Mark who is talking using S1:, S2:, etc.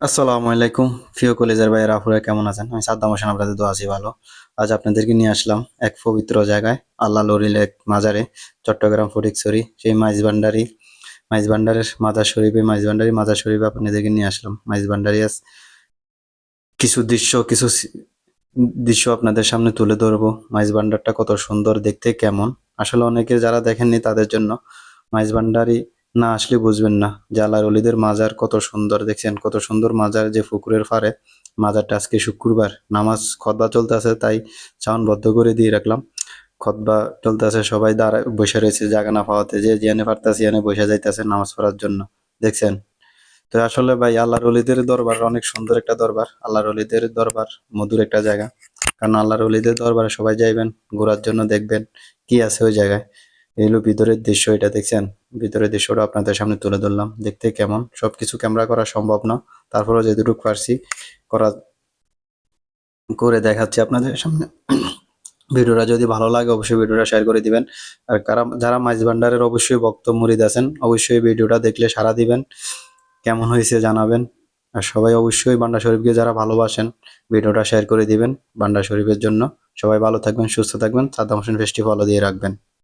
S1: আসসালামু আলাইকুম। প্রিয় কলেজের ভাইয়ের, আপুরা কেমন আছেন? আমি সাদ্দাম হোসেন, আপনাদের দোয়া আছি ভালো। আজ আপনাদেরকে নিয়ে আসলাম এক পবিত্র জায়গায়, আল্লাহ লরিল এক মাজারে, চট্টগ্রাম ফটিকছড়ি, সেই মাইজ ভান্ডারি মাইজ ভান্ডারের মাজার শরীফে মাইজ ভান্ডারি মাজার শরীফে আপনাদেরকে নিয়ে আসলাম। মাইজ ভান্ডারি আজ কিছু দৃশ্য কিছু দৃশ্য আপনাদের সামনে তুলে ধরবো। মাইজ ভান্ডারটা কত সুন্দর, দেখতে কেমন। আসলে অনেকে যারা দেখেননি তাদের জন্য মাইজ ভান্ডারি না আসলে বুঝবেন না। আল্লাহর অলিদের মাজার কত সুন্দর, দেখছেন? কত সুন্দর মাজার যে পুকুরের পাড়ে মাজারটা আজকে শুক্রবার। নামাজ, খতবা চলতেছে, তাই চাউন বদ্ধ করে দিয়ে রাখলাম। খতবা চলতেছে, সবাই দাঁড়ায়, বসে রয়েছে জায়গা না পাওয়াতে। যে জিয়ানে পারতাছে জিয়ানে বসে যাইতেছে নামাজ পড়ার জন্য। দেখছেন? তো আসলে ভাই, আল্লাহর অলিদের দরবার অনেক সুন্দর একটা দরবার। আল্লাহর অলিদের দরবার মধুর একটা জায়গা। কারণ আল্লাহর অলিদের দরবারে সবাই যাইবেন, ঘোরার জন্য দেখবেন কি আছে ওই জায়গায়। এই হলো ভিতরের দৃশ্য এটা, দেখছেন? ভিতরের দৃশ্যটা আপনাদের সামনে তুলে ধরলাম। দেখতে কেমন? সবকিছু ক্যামেরা করা সম্ভব না। তারপরেও যেটুকু পারছি করা করে দেখাচ্ছি আপনাদের সামনে। ভিডিওটা যদি ভালো লাগে অবশ্যই ভিডিওটা শেয়ার করে দিবেন। আর কারা, যারা মাইজ ভান্ডারের অবশ্যই ভক্ত মুরিদ আছেন, অবশ্যই ভিডিওটা দেখলে সারা দিবেন। কেমন হয়েছে জানাবেন। আর সবাই অবশ্যই বান্ডা শরীফকে যারা ভালোবাসেন, ভিডিওটা শেয়ার করে দিবেন বান্ডা শরীফের জন্য। সবাই ভালো থাকবেন, সুস্থ থাকবেন। সাদ্দাম হোসেন ফেস্টিভ্যালও দিয়ে রাখবেন।